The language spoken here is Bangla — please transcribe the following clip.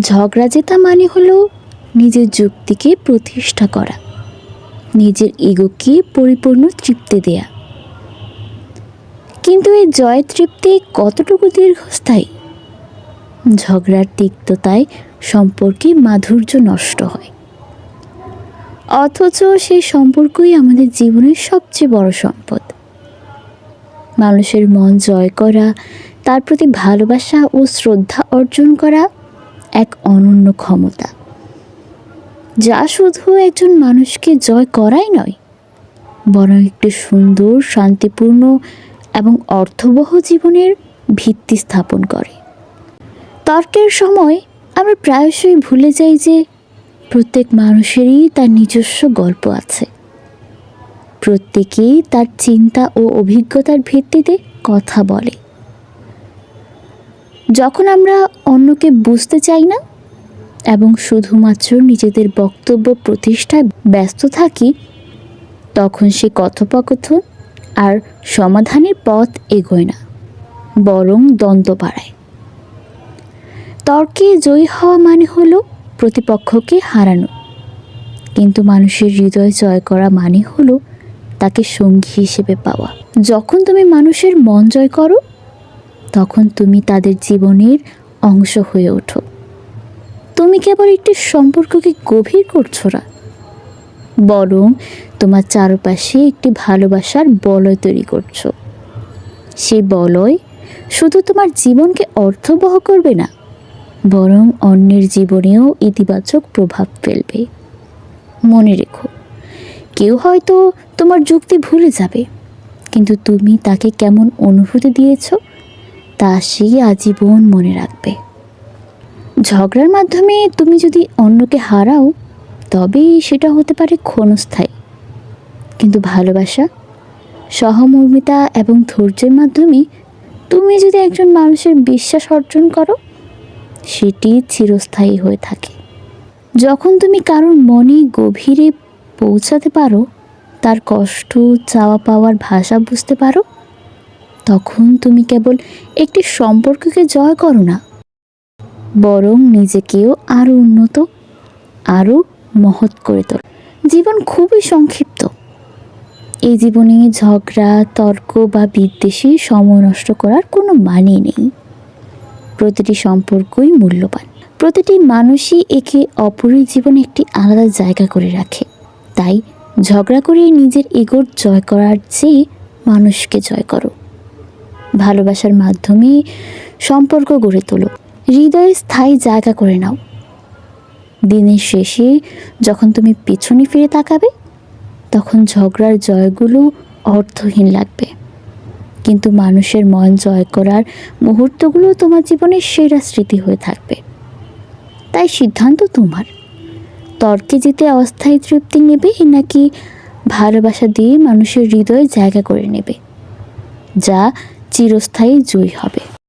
ঝগড়া জেতা মানে হলো নিজের যুক্তিকে প্রতিষ্ঠা করা, নিজের ইগোকে পরিপূর্ণ তৃপ্তি দেয়া। কিন্তু এই জয় তৃপ্তি কতটুকু দীর্ঘস্থায়ী? ঝগড়ার তিক্ততায় সম্পর্কে মাধুর্য নষ্ট হয়। অথচ সেই সম্পর্কই আমাদের জীবনের সবচেয়ে বড় সম্পদ। মানুষের মন জয় করা, তার প্রতি ভালোবাসা ও শ্রদ্ধা অর্জন করা এক অনন্য ক্ষমতা। যা শুধু একজন মানুষকে জয় করাই নয়, বরং একটি সুন্দর, শান্তিপূর্ণ এবং অর্থবহ জীবনের ভিত্তি স্থাপন করে। তর্কের সময় আমরা প্রায়শই ভুলে যাই যে প্রত্যেক মানুষেরই তার নিজস্ব গল্প আছে। প্রত্যেকেই তার চিন্তা ও অভিজ্ঞতার ভিত্তিতে কথা বলে। যখন আমরা অন্যকে বুঝতে চাই না এবং শুধুমাত্র নিজেদের বক্তব্য প্রতিষ্ঠায় ব্যস্ত থাকি, তখন সে কথোপকথন আর সমাধানের পথ এগোয় না, বরং দ্বন্দ্ব বাড়ায়। তর্কে জয়ী হওয়া মানে হলো প্রতিপক্ষকে হারানো, কিন্তু মানুষের হৃদয় জয় করা মানে হলো তাকে সঙ্গী হিসেবে পাওয়া। যখন তুমি মানুষের মন জয় করো তখন তুমি তাদের জীবনের অংশ হয়ে ওঠো। তুমি কেবল একটি সম্পর্ককে গভীর করছ না? বরং তোমার চারপাশে একটি ভালোবাসার বলয় তৈরি করছ। সেই বলয় শুধু তোমার জীবনকে অর্থবহ করবে না, বরং অন্যের জীবনেও ইতিবাচক প্রভাব ফেলবে। মনে রেখো, কেউ হয়তো তোমার যুক্তি ভুলে যাবে, কিন্তু তুমি তাকে কেমন অনুভূতি দিয়েছ? তা সে আজীবন মনে রাখবে। ঝগড়ার মাধ্যমে তুমি যদি অন্যকে হারাও তবে সেটা হতে পারে ক্ষণস্থায়ী। কিন্তু ভালোবাসা, সহমর্মিতা এবং ধৈর্যের মাধ্যমে তুমি যদি একজন মানুষের বিশ্বাস অর্জন করো, সেটি চিরস্থায়ী হয়ে থাকে। যখন তুমি কারোর মনে গভীরে পৌঁছাতে পারো, তার কষ্ট, চাওয়া পাওয়ার ভাষা বুঝতে পারো তখন তুমি কেবল একটি সম্পর্ককে জয় করো না, বরং নিজেকেও আরও উন্নত আরও মহৎ করে তোল। জীবন খুবই সংক্ষিপ্ত। এই জীবনে ঝগড়া, তর্ক বা বিদ্বেষে সময় নষ্ট করার কোনো মানে নেই। প্রতিটি সম্পর্কই মূল্যবান। প্রতিটি মানুষই একে অপরের জীবনে একটি আলাদা জায়গা করে রাখে। তাই ঝগড়া করে নিজের ইগোর জয় করার চেয়ে মানুষকে জয় করো। ভালোবাসার মাধ্যমে সম্পর্ক গড়ে তোলো। হৃদয়ে স্থায়ী জায়গা করে নাও। দিনের শেষে যখন তুমি পেছনে ফিরে তাকাবে, তখন ঝগড়ার জয়গুলো অর্থহীন লাগবে। কিন্তু মানুষের মন জয় করার মুহূর্তগুলো তোমার জীবনের সেরা স্মৃতি হয়ে থাকবে। তাই সিদ্ধান্ত তোমার। তর্কে জিতে অস্থায়ী তৃপ্তি নেবে নাকি ভালোবাসা দিয়ে মানুষের হৃদয়ে জায়গা করে নেবে, যা চিরস্থায়ী জয়ী হবে।